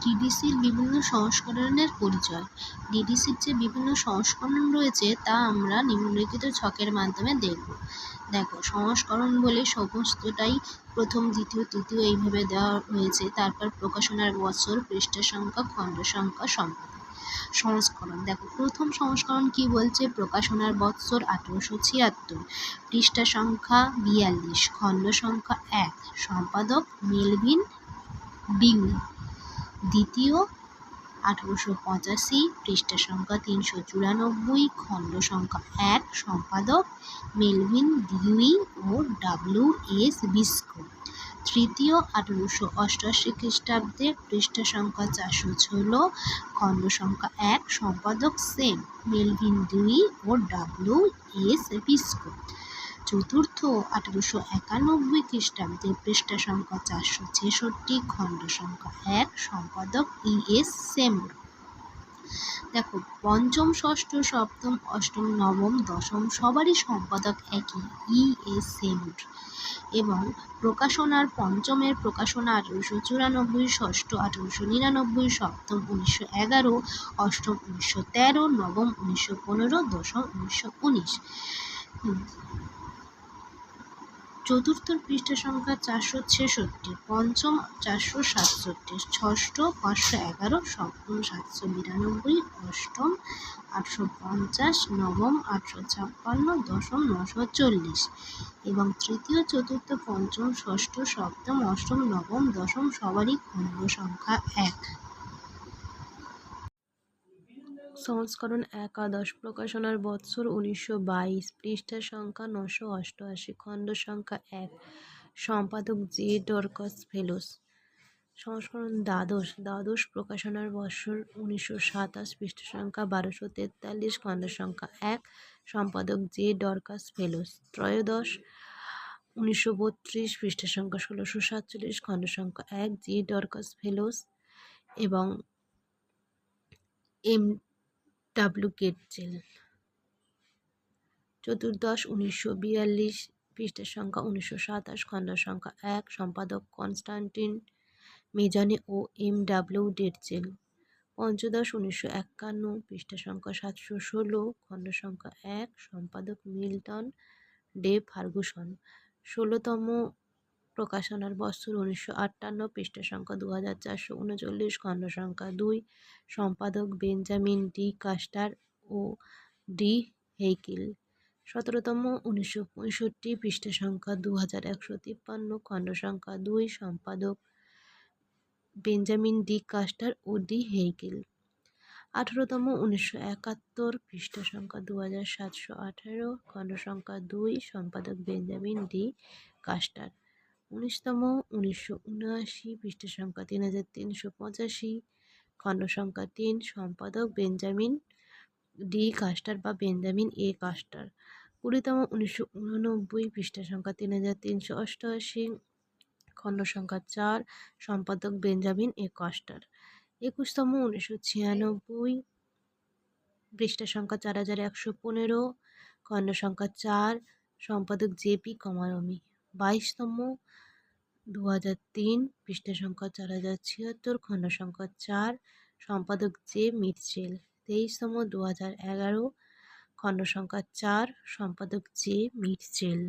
ডিডিসির বিভিন্ন সংস্করণের পরিচয়। ডিডিসির যে বিভিন্ন সংস্করণ রয়েছে, তা আমরা নিম্নলিখিত ছকের মাধ্যমে দেখব। দেখো, সংস্করণ বলে সমস্তটাই প্রথম, দ্বিতীয়, তৃতীয় এইভাবে দেওয়া হয়েছে। তারপর প্রকাশনার বছর পৃষ্ঠা সংখ্যা, খণ্ড সংখ্যা সম্পাদক সংস্করণ, দেখো, প্রথম সংস্করণ কি বলছে? প্রকাশনার বৎসর আঠেরোশো ছিয়াত্তর। পৃষ্ঠা সংখ্যা বিয়াল্লিশ, খণ্ড সংখ্যা এক। সম্পাদক মেলভিন ডিউই দ্বিতীয়, আঠেরোশো পঁচাশি পৃষ্ঠা সংখ্যা তিনশো চুরানব্বই, খণ্ড সংখ্যা এক, সম্পাদক মেলভিন ডিউই ও ডাব্লিউ এস বিস্কো। তৃতীয়, আঠেরোশো অষ্টাশি খ্রিস্টাব্দে পৃষ্ঠা সংখ্যা চারশো ষোলো, খণ্ড সংখ্যা এক, সম্পাদক সেম মেলভিন ডিউই ও ডাব্লিউ এস বিস্কো। চতুর্থ আঠারোশো একানব্বই খ্রিস্টাব্দে পৃষ্ঠা সংখ্যা চারশো ছেষট্টি, খণ্ড সংখ্যা এক, সম্পাদক ই এস সেমর। দেখো, পঞ্চম, ষষ্ঠ, সপ্তম, অষ্টম, নবম, দশম সবারই সম্পাদক একই ই এস সেমর। এবং প্রকাশনার পঞ্চমের প্রকাশনা আঠেরোশো চুরানব্বই, ষষ্ঠ আঠেরোশো নিরানব্বই, সপ্তম উনিশশো এগারো, অষ্টম উনিশশো তেরো, নবম উনিশশো পনেরো, দশম উনিশশো উনিশ। চতুর্থ পৃষ্ঠা সংখ্যা চারশো ছেষট্টি, পঞ্চম চারশো সাতষট্টি, ষষ্ঠ পাঁচশো এগারো, সপ্তম সাতশো বিরানব্বই, অষ্টম আটশো পঞ্চাশ, নবম আটশো ছাপ্পান্ন, দশম নশো চল্লিশ এবং তৃতীয়, চতুর্থ, পঞ্চম, ষষ্ঠ, সপ্তম, অষ্টম, নবম, দশম সবারই খণ্ড সংখ্যা এক। সংস্করণ একাদশ প্রকাশনার বৎসর উনিশশো বাইশ পৃষ্ঠা সংখ্যা নশো অষ্টআশি, খণ্ড সংখ্যা এক। সম্পাদক জে ডরকাস ফেলোস। সংস্করণ দ্বাদশ দ্বাদশ প্রকাশনার বৎসর উনিশশো সাতাশ পৃষ্ঠা সংখ্যা বারোশো তেতাল্লিশ, খণ্ড সংখ্যা এক। সম্পাদক জে ডরকাস ফেলোস। ত্রয়োদশ উনিশশো বত্রিশ পৃষ্ঠা সংখ্যা ষোলোশো সাতচল্লিশ, খণ্ড সংখ্যা এক। জে ডরকাস ফেলোস এবং এম ডাব্লু গেটজেল চতুর্দশ, উনিশশো বিয়াল্লিশ পৃষ্ঠা সংখ্যা, উনিশশো সাতাশ, খণ্ড সংখ্যা এক, সম্পাদক কনস্টান্টিন মেজানি ও এম ডাব্লিউ ডেটজেল পঞ্চদশ, উনিশশো একান্ন পৃষ্ঠা সংখ্যা সাতশো ষোলো, খণ্ড সংখ্যা এক, সম্পাদক মিল্টন ডে ফার্গুসন। ষোলোতম প্রকাশনার বছর উনিশশো আটান্ন পৃষ্ঠা সংখ্যা দু হাজার চারশো উনচল্লিশ, খণ্ড সংখ্যা দুই। সম্পাদক বেঞ্জামিন ডি কাস্টার ও ডি হেইকিল। সতেরোতম উনিশশো পঁয়ষট্টি পৃষ্ঠা সংখ্যা দু হাজার একশো তিপ্পান্ন, খণ্ড সংখ্যা দুই। সম্পাদক বেঞ্জামিন ডি কাস্টার ও ডি হেইকিল। আঠেরোতম উনিশশো একাত্তর পৃষ্ঠা সংখ্যা দু হাজার সাতশো আঠেরো, খণ্ড সংখ্যা দুই। সম্পাদক বেঞ্জামিন ডি কাস্টার। উনিশতম, উনিশশো উনআশি, পৃষ্ঠা সংখ্যা তিন হাজার তিনশো পঁচাশি, খণ্ড সংখ্যা তিন, সম্পাদক বেঞ্জামিন ডি কাস্টার বা বেঞ্জামিন এ কাস্টার। কুড়িতম, উনিশশো উননব্বই, পৃষ্ঠা সংখ্যা তিন হাজার তিনশো অষ্টআশি, খণ্ড সংখ্যা চার, সম্পাদক বেঞ্জামিন এ কাস্টার। একুশতম, উনিশশো ছিয়ানব্বই, পৃষ্ঠা সংখ্যা চার হাজার একশো পনেরো, খণ্ড সংখ্যা চার, সম্পাদক জেপি কমারমি। বাইশতম দু হাজার তিন পৃষ্ঠা সংখ্যা চার হাজার ছিয়াত্তর, খণ্ড সংখ্যা চার, সম্পাদক জে মিটচেল তেইশতম দু হাজার এগারো, খণ্ড সংখ্যা চার, সম্পাদক জে মিটচেল